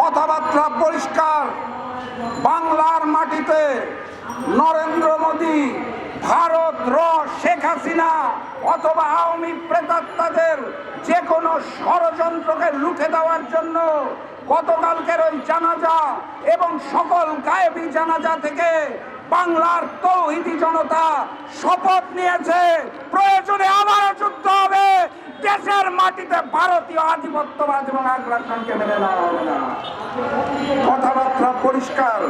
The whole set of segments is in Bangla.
কথাবার্তা পরিষ্কার। বাংলার মাটিতে নরেন্দ্র মোদী, ভারত র শেখ হাসিনা অথবা আওয়ামী প্রেতাত্মাদের যে কোনো ষড়যন্ত্রকে লুটে দেওয়ার জন্য গতকালকের ওই জানাজা এবং সকল গায়েবী জানাজা থেকে বাংলার তৌহিদি জনতা শপথ নিয়েছে। প্রয়োজনে আবারও যুদ্ধ হবে। দেশের মাটিতে ভারতীয় আধিপত্যবাদ এবং আগ্রাসনকে মেনে না। কথাবার্তা পরিষ্কার।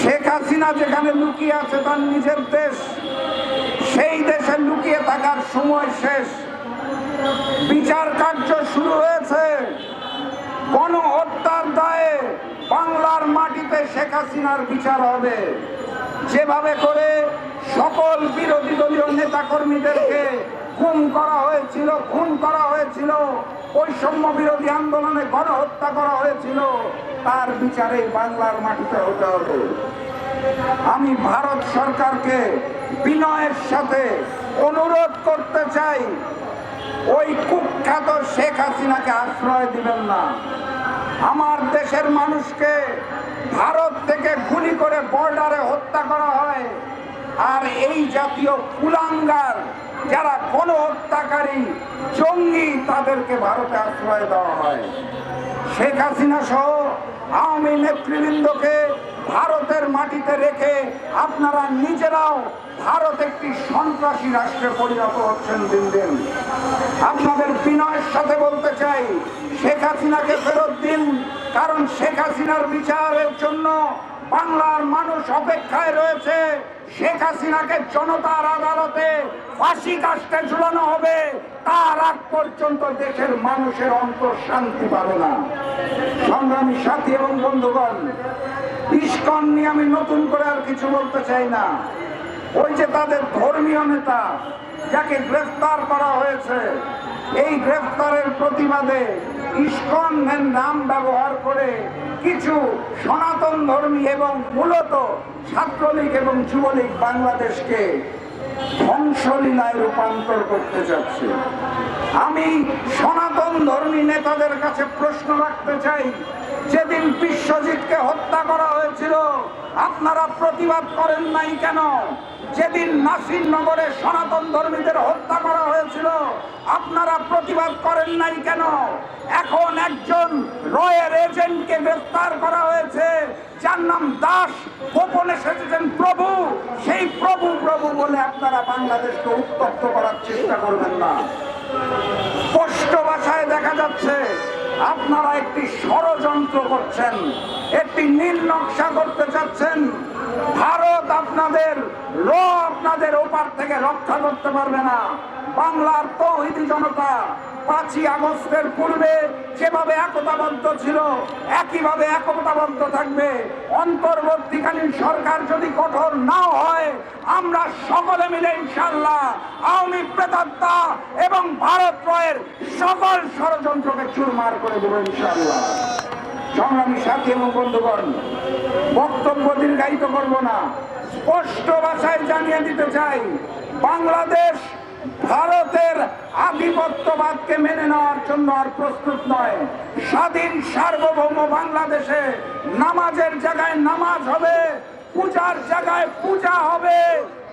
শেখ হাসিনা যেখানে লুকিয়ে আছে তার নিজের দেশ, সেই দেশে লুকিয়ে থাকার সময় শেষ। বিচার কার্য শুরু হয়েছে। গণহত্যার দায়ে বাংলার মাটিতে শেখ হাসিনার বিচার হবে। যেভাবে করে সকল বিরোধী দলীয় নেতাকর্মীদেরকে খুন করা হয়েছিল, খুন করা হয়েছিল, বৈষম্য বিরোধী আন্দোলনে গণহত্যা করা হয়েছিল, তার বিচারে বাংলার মাটিতে হতে হবে। আমি ভারত সরকারকে বিনয়ের সাথে অনুরোধ করতে চাই, ওই কুখ্যাত শেখ হাসিনাকে আশ্রয় দিবেন না। আমার দেশের মানুষকে ভারত থেকে গুলি করে বর্ডারে হত্যা করা হয়। আর এই জাতীয় কুলাঙ্গার যারা গণহত্যাকারী, জঙ্গি, তাদেরকে ভারতে আশ্রয় দেওয়া হয়। শেখ হাসিনা সহ আওয়ামী নেতৃবৃন্দকে ভারতের মাটিতে রেখে আপনারা নিজেরাও ভারত একটি সন্ত্রাসী রাষ্ট্রে পরিণত হচ্ছেন দিন দিন। আপনাদের বিনয়ের সাথে বলতে চাই, শেখ হাসিনাকে ফেরত দিন। শেখ হাসিনার বিচারের জন্য বাংলার মানুষ অপেক্ষায় রয়েছে। শেখ হাসিনাকে জনতার আদালতে ফাঁসি কাস্টে ঝুলানো হবে। তার আগ পর্যন্ত দেশের মানুষের অন্তর শান্তি পাবে না। সংগ্রামী সাথী এবং বন্ধুগণ, ইস্কন নিয়ে আমি নতুন করে আর কিছু বলতে চাই না। ওই যে তাদের ধর্মীয় নেতা যাকে গ্রেফতার করা হয়েছে, এই গ্রেফতারের প্রতিবাদে ইস্কনের নাম ব্যবহার করে কিছু সনাতন ধর্মী এবং মূলত ছাত্রলীগ এবং যুবলীগ বাংলাদেশকে ধ্বংসলীলায় রূপান্তর করতে যাচ্ছে আমি সনাতন ধর্মী নেতাদের কাছে প্রশ্ন রাখতে চাই, যেদিন বিশ্বজিৎকে হত্যা করা হয়েছিল আপনারা প্রতিবাদ করেন নাই কেন? যেদিন নাসির নগরে সনাতন ধর্মীদের হত্যা করা হয়েছিল, আপনারা প্রতিবাদ করেন নাই কেন? এখন একজন রয়ের এজেন্টকে গ্রেফতার করা হয়েছে, যার নাম দাস, গোপনে সেজেছেন প্রভু। সেই প্রভু প্রভু বলে আপনারা বাংলাদেশকে উত্তপ্ত করার চেষ্টা করবেন না। স্পষ্ট ভাষায় দেখা যাচ্ছে আপনারা একটি ষড়যন্ত্র করছেন, একটি নীল নকশা করতে চাচ্ছেন। ভারত আপনাদের ল আপনাদের ওপার থেকে রক্ষা করতে পারবে না। বাংলার তৌহিদি জনতা পাঁচই আগস্টের পূর্বে যেভাবে একতাবদ্ধ ছিল, একইভাবে একতাবদ্ধ থাকবে। অন্তর্বর্তীকালীন সরকার যদি কঠোর নাও হয়, আমরা সকলে মিলে ইনশাল্লাহ আওয়ামী প্রেতাত্মা এবং ভারত রয়ের সকল ষড়যন্ত্রকে চুরমার করে দেবো ইনশাল্লাহ সংগ্রামী সাথী এবং বন্ধুগণ, বক্তব্য দীর্ঘায়িত করব না। স্পষ্ট ভাষায় জানিয়ে দিতে চাই, বাংলাদেশ ভারতের আধিপত্যবাদকে মেনে নেওয়ার জন্য আর প্রস্তুত নয়। স্বাধীন সার্বভৌম বাংলাদেশে নামাজের জায়গায় নামাজ হবে, পূজার জায়গায় পূজা হবে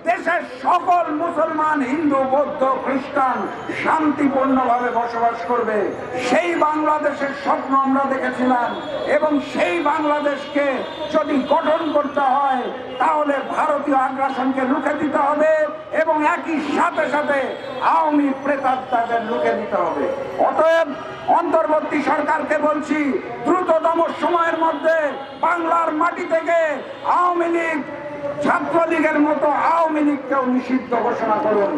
দেশের সকল মুসলমান, হিন্দু, বৌদ্ধ, খ্রিস্টান শান্তিপূর্ণভাবে বসবাস করবে। সেই বাংলাদেশের স্বপ্ন আমরা দেখেছিলাম এবং সেই বাংলাদেশকে যদি গঠন করতে হয়, তাহলে ভারতীয় আগ্রাসনকে রুখে দিতে হবে এবং একই সাথে সাথে আওয়ামী প্রেতাত্মাদের রুখে দিতে হবে। অতএব অন্তর্বর্তী সরকারকে বলছি, দ্রুততম সময়ের মধ্যে বাংলার মাটি থেকে আওয়ামী লীগ ছাত্রলীগের মতো আওয়ামী লীগকেও নিষিদ্ধ ঘোষণা করুন।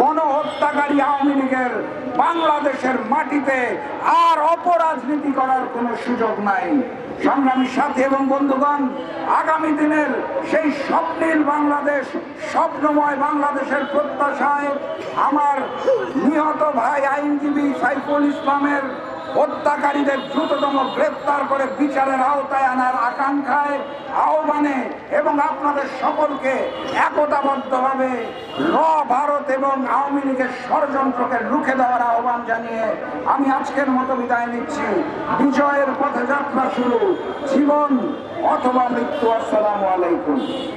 গণহত্যাকারী আওয়ামী লীগের বাংলাদেশের মাটিতে আর অপরাজনীতি করার কোনো সুযোগ নাই। সংগ্রামী সাথী এবং বন্ধুগণ, আগামী দিনের সেই স্বপ্নীল বাংলাদেশ, স্বপ্নময় বাংলাদেশের প্রত্যাশায় আমার নিহত ভাই আইনজীবী সাইফুল ইসলামের হত্যাকারীদের দ্রুততম গ্রেপ্তার করে বিচারের আওতায় আনার আকাঙ্ক্ষায় আহ্বানে এবং আপনাদের সকলকে একতাবদ্ধভাবে ল ভারত এবং আওয়ামী লীগের ষড়যন্ত্রকে রুখে দেওয়ার আহ্বান জানিয়ে আমি আজকের মতো বিদায় নিচ্ছি। বিজয়ের পথে যাত্রা শুরু। জীবন অথবা মৃত্যু। আসসালামু আলাইকুম।